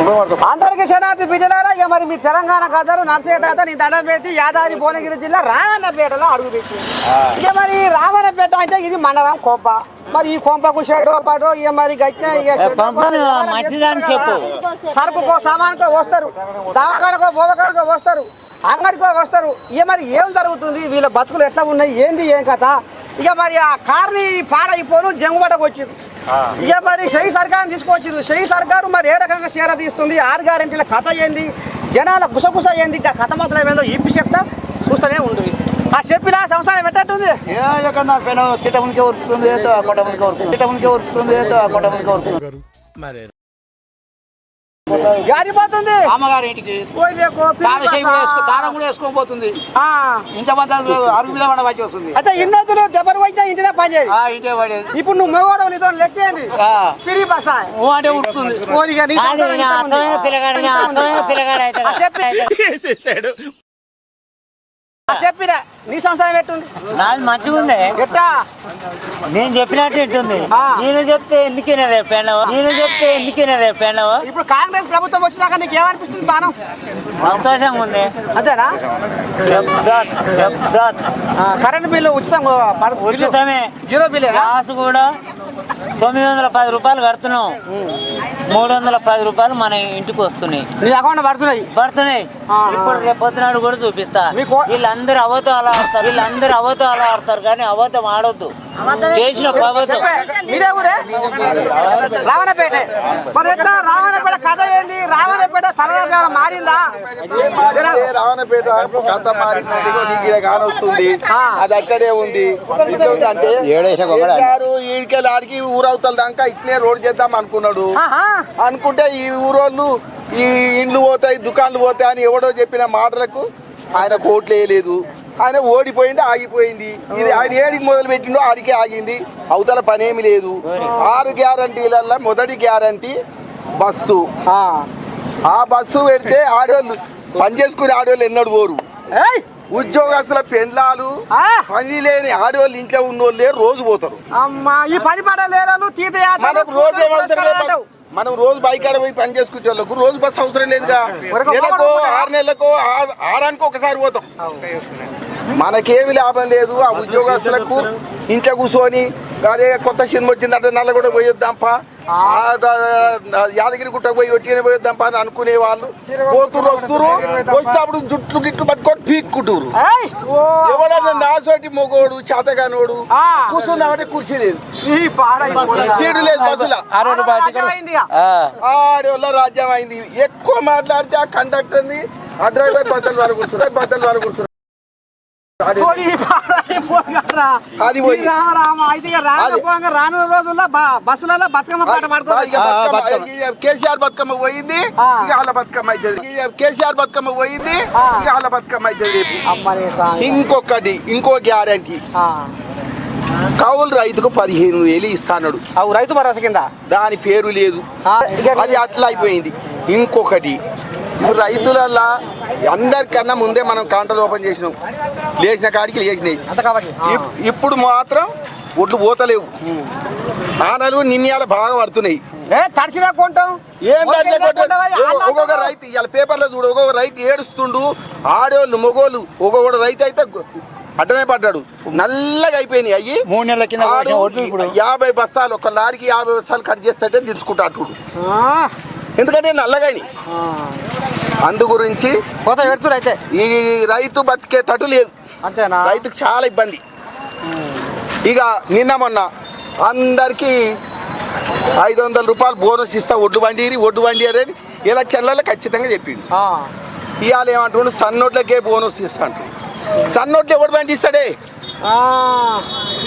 అందరికి శనార్థి బిడ్డలారా ఇక మరి మీ తెలంగాణ గద్దరు నర్సయ్య తాత నీ దండం పెట్టి యాదాద్రి భువనగిరి జిల్లా రామన్నపేటలో అడుగు పెట్టి ఇక మరి రామన్నపేట అంటే ఇది మండలం కొంప. మరి ఈ కొంపకు షెడో పాటో ఇక మరి చెప్పు. సరుకుకో సామానుకో వస్తారు. దవాఖానకో బోధకాడకో వస్తారు. అంగడికో వస్తారు. ఇక మరి ఏం జరుగుతుంది? వీళ్ళ బతుకులు ఎట్లా ఉన్నాయి? ఏంది? ఏం కథ? ఇక మరి ఆ కార్ని పాడైపోను జంగుబడకు వచ్చింది ఇక మరి షహీ సర్కార్ తీసుకొచ్చిండ్రు షహీ సర్కారు మరి ఏ రకంగా సేర తీస్తుంది? ఆరు గ్యారెంటీల కథ ఏంది? జనాల గుసగుస ఏంది? ఇంకా కథ మొదలు ఏందో ఇప్పి చెప్తా చూస్తూనే ఉంటుంది ఆ చెప్పిన సంవత్సరం పెట్టట్టుంది ఎక్కడ పెన చిట్టమునికే ఉరుకుతుంది ఏదో ఆ కొట్టమునికే ఉరుకుతుంది. చిట్టమునికే ఉరుకుతుంది ఏదో ఆ కొట్టమునికే ఉరుకుతుంది. గారిపోతుంది అమ్మగారి ఇంటికి. తారం కూడా వేసుకొని పోతుంది. మంది అరుగు మీద పడ వచ్చి వస్తుంది. అయితే ఇన్నొద్దులు దెబ్బలు పోయితే ఇంటినే పనిచేది ఆ ఇంటే పడేది ఇప్పుడు నువ్వు మగవాడు నీతో లెక్కేంది ఆ. పిరి బసా అంటే ఇంత ఉంది. ఆ. చెప్పిన- నీ సంసారం ఎట్టుంది? నాది మంచిగా ఉంది ఎట్టా? నేను చెప్పినట్టు ఆ. నేను చెప్తే ఎందుకినదే పెళ్ళవ? నేను చెప్తే ఎందుకినదే పెళ్ళవ? ఇప్పుడు కాంగ్రెస్ ప్రభుత్వం వచ్చినాక నీకు ఏమనిపిస్తుంది బాణం? సంతోషంగా ఉంది. అంతేనా? కరెంట్ బిల్లు ఉచితం ఉచితమే. జీరో బిల్ గ్యాస్ కూడా తొమ్మిది వందల పది రూపాయలు కడుతున్నాం. మూడు వందల పది రూపాయలు మన ఇంటికి వస్తున్నాయి. నీ అకౌంట్ పడుతున్నాయి? పడుతున్నాయి. ఆ. ఇప్పుడు రేపు పొద్దునాడు కూడా చూపిస్తా. వీళ్ళందరూ అవతో అలా ఆడతారు వీళ్ళందరూ అవతో అలా ఆడతారు కానీ అవతం ఆడొద్దు. చేసిన ప్రభుత్వం రావణపేట మరి ఎట్లా రావణపేట కథ ఏంది తలరాజు మారిందా? రావణపేట కథ మారిందంటే ఇగో నీకు ఈడ కానొస్తుంది. ఆ. అది అక్కడే ఉంది. అంటే ఈడికెళ్ళి ఆడికి ఊరవుతల దాకా ఇట్లే రోడ్ చేద్దాం అనుకున్నాడు. అనుకుంటే ఈ ఊరోళ్ళు ఈ ఇండ్లు పోతాయి దుకాన్లు పోతాయి అని ఎవడో చెప్పిన మాటలకు ఆయన కోట్లు వేయలేదు. ఆయన ఓడిపోయింది ఆగిపోయింది. ఇది ఆయన ఏడికి మొదలు పెట్టిండో ఆడికే ఆగింది. అవతల పనేమి లేదు. ఆరు గ్యారంటీలల్లో మొదటి గ్యారంటీ బస్సు. ఆ. బస్సు పెడితే ఆడవాళ్ళు పని చేసుకునే ఆడవాళ్ళు ఎన్నడు పోరు. ఏయ్! ఉద్యోగస్తుల పెండ్లాలు. పని లేని ఆడవాళ్ళు ఇంట్లో ఉన్న వాళ్ళే రోజు పోతారు. అమ్మా ఈ పని మనకు రోజు పురస్కారాలు మనం రోజు బైక్ ఆడ పోయి పని చేసుకునే వాళ్ళకు రోజు బస్సు అవసరం లేదుగా. నెలకో ఆరు నెలలకో ఆరానికి ఒకసారి పోతాం. మనకేమి లాభం లేదు. ఆ ఉద్యోగస్తులకు ఇంట్లో కూర్చొని అదే కొత్త సినిమా వచ్చిందంటే నల్లగొండ పోయొద్దాంపా. యాదగిరి గుట్ట పోయి ఒట్టిగానే పోయొద్దాంపా అని అనుకునే వాళ్ళు. పోతురు వస్తురు వస్తే అప్పుడు జుట్లు గిట్లు పట్టుకొని పీక్కుంటురు ఎవడన్నా నాసోటి మొగోడు చేతగానోడు. కూర్చుందామంటే కుర్చీ లేదు. సీటు లేదు బస్సులో. ఆడోళ్ళ రాజ్యం అయింది. ఎక్కువ మాట్లాడితే ఆ కండక్టర్ని ఆ డ్రైవర్ బద్దలు వరకు కూర్చున్నారు బద్దలు వరకు కూర్చున్నారు. అది పోయి. రామ? అయితే రాను రోజుల్లో బస్సులలో బతుకమ్మ పాట కేసీఆర్ బతుకమ్మ పోయింది. ఆ. ఇక వాళ్ళ బతుకమ్మ అవుతుంది కేసీఆర్ బతుకమ్మ పోయింది. ఆ. ఇక వాళ్ళ బతుకమ్మ అవుతుంది. ఇంకొకటి ఇంకో గ్యారంటీ. కౌలు రైతుకు పదిహేను వేలు ఇస్తాడు అవు రైతు భరోసా కింద? దాని పేరు లేదు. అది అట్లా అయిపోయింది. ఇంకొకటి ఇప్పుడు రైతులల్లా అందరికన్నా ముందే మనం కౌంటర్ ఓపెన్ చేసినాం. లేచిన కాడికి లేచినాయి. ఇప్పుడు మాత్రం ఒడ్లు పోతలేవు. ఆనలు నిన్నయాలు బాగా పడుతున్నాయి. ఒక్కొక్క. రైతు ఇవాళ పేపర్లో చూడు ఒక్కొక్క రైతు ఏడుస్తుండు ఆడోళ్ళు మొగోళ్ళు ఒక్కొక్క రైతు అయితే అడ్డమే పడ్డాడు. నల్లగా అయిపోయినాయి అయ్యి. మూడు నెలల కింద యాభై బస్తాలు ఒక లారీకి యాభై బస్తాలు కట్ చేస్తే దించుకుంటా అటుడు. ఆ, ఎందుకంటే నల్లగాని. అందు గురించి పెడుతురు అయితే. ఈ రైతు బతికే తటు లేదు. అంతేనా? రైతుకు చాలా ఇబ్బంది. ఇక నిన్న మొన్న అందరికీ ఐదు వందల రూపాయలు బోనస్ ఇస్తా ఒడ్డు బండి ఒడ్డు బండి అనేది ఎలక్షన్లలో ఖచ్చితంగా చెప్పిండు. ఇవాళ ఏమంటుండు? సన్నోట్లకే బోనస్ ఇస్తా అంటు సన్నోట్లు ఎవడు బండి ఇస్తాడే.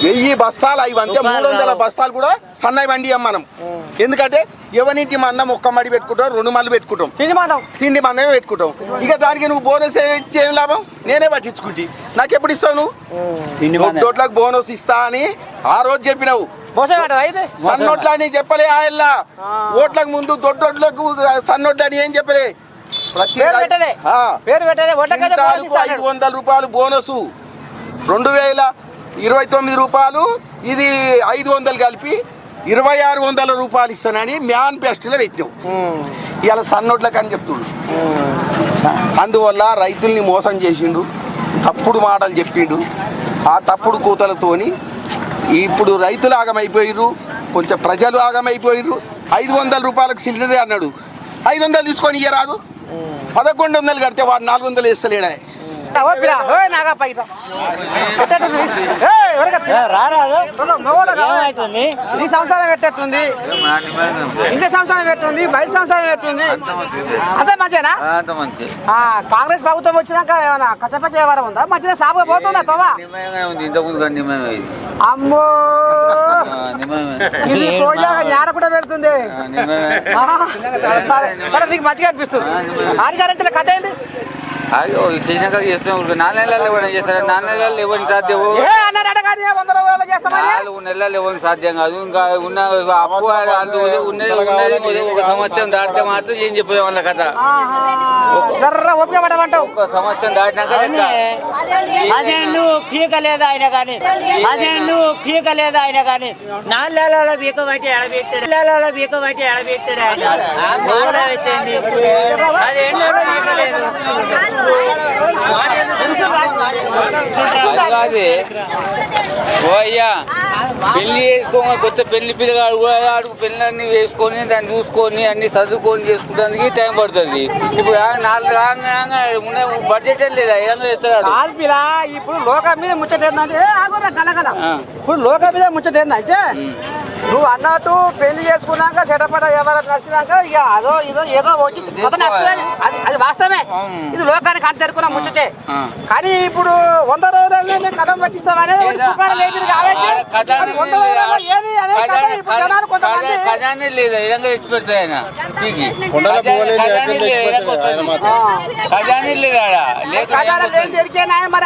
వెయ్యి బస్తాలు అవి అంతే మూడు వందల బస్తాలు కూడా సన్నాయి బండి మనం. ఎందుకంటే ఎవరింటి మందం ఒక్క మడి పెట్టుకుంటాం రెండు మళ్ళీ పెట్టుకుంటాం. తిని మాదం. తిండి మందమే పెట్టుకుంటాం. ఇక దానికి నువ్వు బోనస్ ఇచ్చి ఏం లాభం? నేనే పట్టించుకుంటి. నాకు ఎప్పుడు ఇస్తావు నువ్వు? తిండి మందం. నోట్లకు బోనస్ ఇస్తా అని ఆ రోజు చెప్పినావు. సన్నోట్ల అని చెప్పలే ఆయల్లా ఓట్లకు ముందు దొడ్డోట్లకు సన్నోట్ల అని ఏం చెప్పలే? ప్రతి ఐదు వందల రూపాయలు బోనసు. రెండు వేల ఇరవై తొమ్మిది రూపాయలు. ఇది ఐదు వందలు కలిపి ఇరవై ఆరు వందల రూపాయలు ఇస్తానని మేనిఫెస్టోలో పెట్టినావు ఇవాళ సన్నోట్లకు అని చెప్తుండు. అందువల్ల రైతుల్ని మోసం చేసిండు తప్పుడు మాటలు చెప్పిండు. ఆ తప్పుడు కూతలతోని ఇప్పుడు రైతులు ఆగమైపోయిర్రు కొంచెం ప్రజలు ఆగమైపోయిర్రు. ఐదు వందల రూపాయలకు సిలిండర్ అన్నాడు. ఐదు వందలు తీసుకొని ఇయ్యరాదు. పదకొండు వందలు కడితే వాడు నాలుగు వందలు వేస్తలేడా. ఓ పిల్ల, ఓయ్ నాగా పైట. పెట్టేట్టు తీసి. ఏయ్, ఎవరికా పిల్ల? రారాదు ఒక మగవాడు కావాలి. ఏమవుతుంది నీ సంసారం పెట్టేట్టుంది ఇంటి సంసారం పెట్టుంది బయట సంసారం పెట్టుంది అంతే మంచిగా అంత మంచి కాంగ్రెస్ ప్రభుత్వం వచ్చినాక ఏమైనా కచ్చపచ్చ వ్యవహారం ఉందా? మంచిగా సాగుగా పోతుందా ఇది అమ్మో! ఇది జ్ఞాన కూడా పెడుతుంది. సరే నీకు మంచిగా అనిపిస్తుంది. ఆడి గారంటే కథ ఏంది? అయ్యో చేసినాక చేస్తాం నాలుగు నెలలు ఇవ్వడం చేస్తారు నాలుగు నెలలు ఇవ్వడం సాధ్యం వంద రూపాయలు చేస్తామని? నాలుగు నెలలు ఇవ్వడం సాధ్యం కాదు. ఇంకా ఉన్న అప్పు అది ఉన్నది ఉన్నది ఒక సంవత్సరం దాటితే మాత్రం ఏం చెప్పే వాళ్ళ కథ. ఆహా. జర్ర ఓపిక పడమంటావు ఒక సంవత్సరం దాటినాక లెక్క. ఆయన కానీ. ఆయన పీక బట్టి ఎడబెట్టాడు. నెలల పీక బట్టి ఎడబెట్టాడు ఆయన. మూడో వచ్చింది పదేళ్ళు పీకలేదు అది కాదు. అయ్యా పెళ్ళి చేసుకోగా కొత్త పెళ్ళి పిల్లగాడు కూడా పెళ్ళన్నీ వేసుకొని దాన్ని చూసుకొని అన్ని చదువుకొని చేసుకుంటానికి టైం పడుతుంది. ఇప్పుడు నాలుగు రాంగ రాంగ ఉన్న బడ్జెట్ లేదా ఏదో ఇస్తాడు ఆల్పిలా ఇప్పుడు లోకం మీద ముచ్చట ఏంటంటే. ఇప్పుడు లోకం మీద ముచ్చట ఏంటంటే నువ్వు అన్నట్టు పెళ్ళి చేసుకున్నాక చెటపట ఎవరు నచ్చినాక ఇక అదో ఇదో ఏదో వచ్చి కొత్త నచ్చదని అది అది వాస్తవమే. ఇది లోకానికి అంత ముచ్చటే. కానీ ఇప్పుడు వంద రోజులనే మేము కథం పట్టిస్తామనేది ఒకటి పుకారం లేదు కాబట్టి మరి ఏది అనేది జనాలు కొంతమంది ఖజానే లేదు? ఆయన? ఖజానే లేదు. ఖజానే లేదు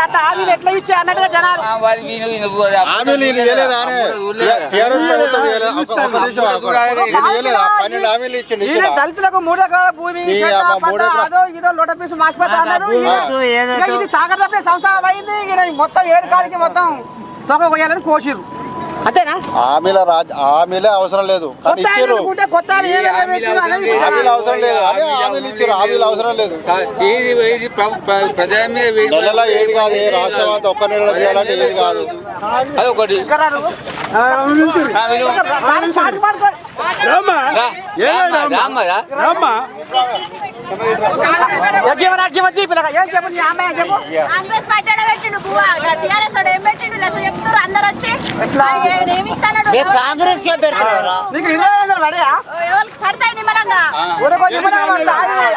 అట్లా ఎట్లా ఇచ్చే అన్నట్టుగా జనాలు? దళితులకు మూడు ఎకరాల భూమి అదో ఇదో లోట పీసు అన్నారు. ఇక ఇది తాగదప్పే సంసారం అయింది ఈయన మొత్తం ఏడు కాడికి మొత్తం తొక్క కొయ్యాలని కోసిరు అంతేనా? హామీల రాజ్ హామీలే అవసరం లేదు. కానీ ఇచ్చారు. హామీలు అవసరం లేదు. అని హామీలు ఇచ్చారు. హామీలు అవసరం లేదు. ఏది మీద నెలలో కాదు. ఏ రాష్ట్రం అంతా ఒక్క నెలలో చేయాలంటే ఏది కాదు. కాంగ్రెస్ పెట్టిండు బువ్వ. టీఆర్ఎస్ వాడు ఏం పెట్టిండు లేకపోతే చెప్తారు అందరు వచ్చి ఎట్లా? ఆయన ఏమి ఇస్తాడు మేము కాంగ్రెస్ కే పెడతారా నీకు ఇరవై వందలు పడయా ఎవరికి పడతాయి నిమ్మలంగా ఊరుకో నిమ్మలంగా పడతాయి.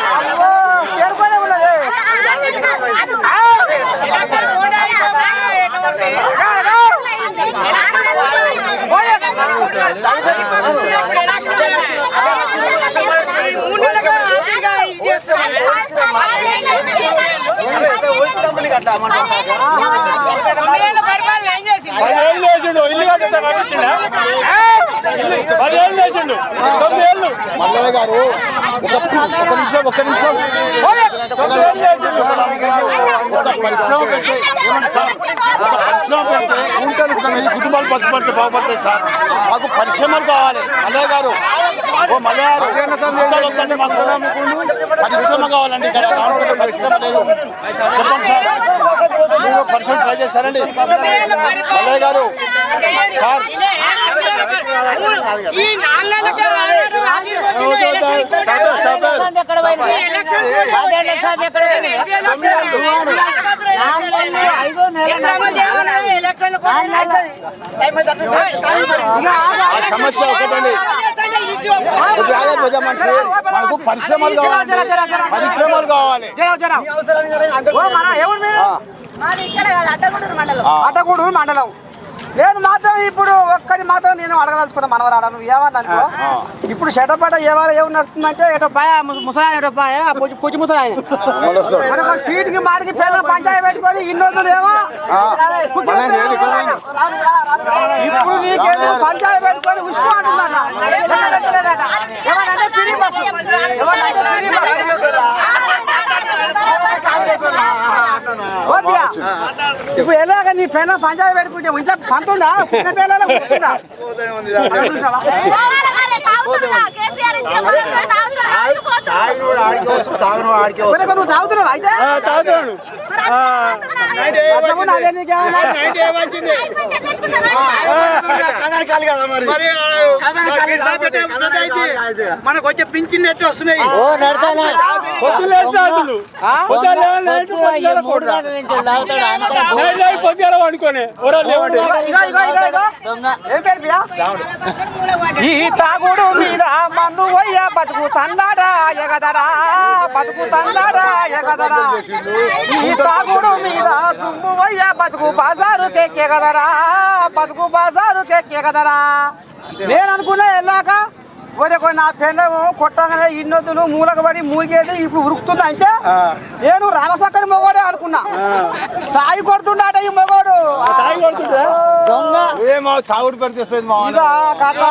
పదేళ్ళు చేసిండు. ఇల్లు కట్టిస్తా కట్టించిండా పదేళ్ళు చేసిండు. తొమ్మిది ఏళ్ళు మల్లయ్య గారు ఒక ఒక నిమిషం ఒక నిమిషం. ఒక పరిశ్రమ సార్ ఒక పరిశ్రమ పెడితే ఉంటాను ఒక వెయ్యి కుటుంబాలు బతుపడితే బాగుపడతాయి సార్. మాకు పరిశ్రమలు కావాలి. మల్లయ్య గారు ఓ మల్లయ్య గారు వద్దండి మాకు. పరిశ్రమ కావాలండి. ఇక్కడ పరిశ్రమ లేదు చెప్పండి సార్. మీరు పరిశ్రమ ట్రై చేస్తారండి మల్లయ్య గారు సార్ సమస్య ఒకటండి పెద్ద మనిషి మనకు పరిశ్రమలు కావాలి పరిశ్రమలు కావాలి అటగూడూరు మండలం. నేను మాత్రం ఇప్పుడు ఒక్కరి మాత్రం నేను అడగదలుచుకున్నా మనవరాలు నువ్వు ఏమన్నా అనుకో? ఇప్పుడు షటపట ఏవారు ఏమి నడుస్తుందంటే ఎటో పాయ ముసలాయన ఎటో పాయ పుచ్చి ముసలాయన. మనకు సీటుకి మాటికి పిల్లల పంచాయతీ పెట్టుకొని ఇన్నోతులు ఏమో. ఇప్పుడు నీకేమో పంచాయతీ పెట్టుకొని ఉసుకో ఇప్పుడు ఎలాగ నీ పెళ్ళ పంచాయతీ పెట్టుకుంటే ఇంత పంతుందా? పిల్లల పుట్టిందా? నువ్వు తాగుతున్నావు అయితే? తాగుతున్నాడు మనకు వచ్చే పింఛన్ నెట్ వస్తున్నాయి? ఈ తాగుడు మీద మన్ను వయ్య బతుకు తండాడా ఎగదరా? బతుకు తండాడా ఎగదరా? ఈ తాగుడు మీద దుమ్ము వయ్య బతుకు బాజారు కెక్కెగదరా బతుకు బాజారు కెక్కెగదరా నేను అనుకున్నా వెళ్ళాక ఒరే కొన్ని నా పెండము కొట్టగానే ఇన్నొద్దులు మూలకు పడి మూలిగేది ఇప్పుడు ఉరుకుతుంది అంటే నేను రామసక్కని మొగోడే అనుకున్నా. తాగి కొడుతుండాట ఈ మొగోడు. తాగి కొడుతుంటే? తాగుడు కథ.